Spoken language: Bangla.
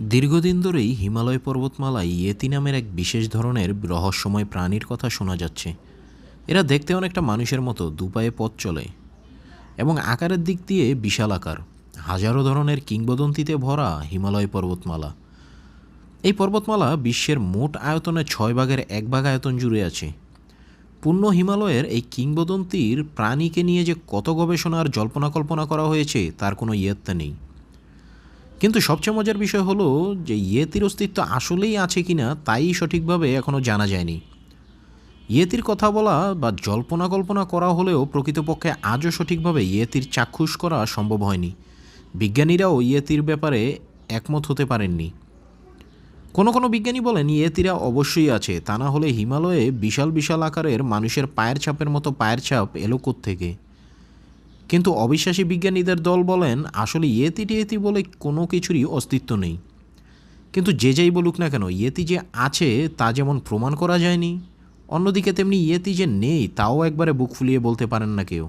দীর্ঘদিন ধরেই হিমালয় পর্বতমালায় ইয়েতি নামের এক বিশেষ ধরনের রহস্যময় প্রাণীর কথা শোনা যাচ্ছে। এরা দেখতে অনেকটা মানুষের মতো, দুপায়ে পথ চলে এবং আকারের দিক দিয়ে বিশাল আকার। হাজারো ধরনের কিংবদন্তিতে ভরা হিমালয় পর্বতমালা। এই পর্বতমালা বিশ্বের মোট আয়তনের ছয় ভাগের এক ভাগ আয়তন জুড়ে আছে। পূর্ণ হিমালয়ের এই কিংবদন্তির প্রাণীকে নিয়ে যে কত গবেষণা আর জল্পনা কল্পনা করা হয়েছে, তার কোনো ইয়ত্তা নেই। কিন্তু সবচেয়ে মজার বিষয় হলো যে ইয়েতির অস্তিত্ব আসলেই আছে কিনা তাই সঠিকভাবে এখনও জানা যায়নি। ইয়েতির কথা বলা বা জল্পনা কল্পনা করা হলেও প্রকৃতপক্ষে আজও সঠিকভাবে ইয়েতির চাক্ষুষ করা সম্ভব হয়নি। বিজ্ঞানীরাও ইয়েতির ব্যাপারে একমত হতে পারেননি। কোনো কোনো বিজ্ঞানী বলেন, ইয়েতিরা অবশ্যই আছে, তা না হলে হিমালয়ে বিশাল বিশাল আকারের মানুষের পায়ের ছাপের মতো পায়ের ছাপ এলো থেকে কিন্তু অবিশ্বাসী বিজ্ঞানীদের দল বলেন, আসলে ইয়েতি টিয়েতি বলে কোনো কিছুরই অস্তিত্ব নেই। কিন্তু যে যাই বলুক না কেন, ইয়েতি যে আছে তা যেমন প্রমাণ করা যায়নি, অন্যদিকে তেমনি ইয়েতি যে নেই, তাও একবারে বুক ফুলিয়ে বলতে পারেন না কেউ।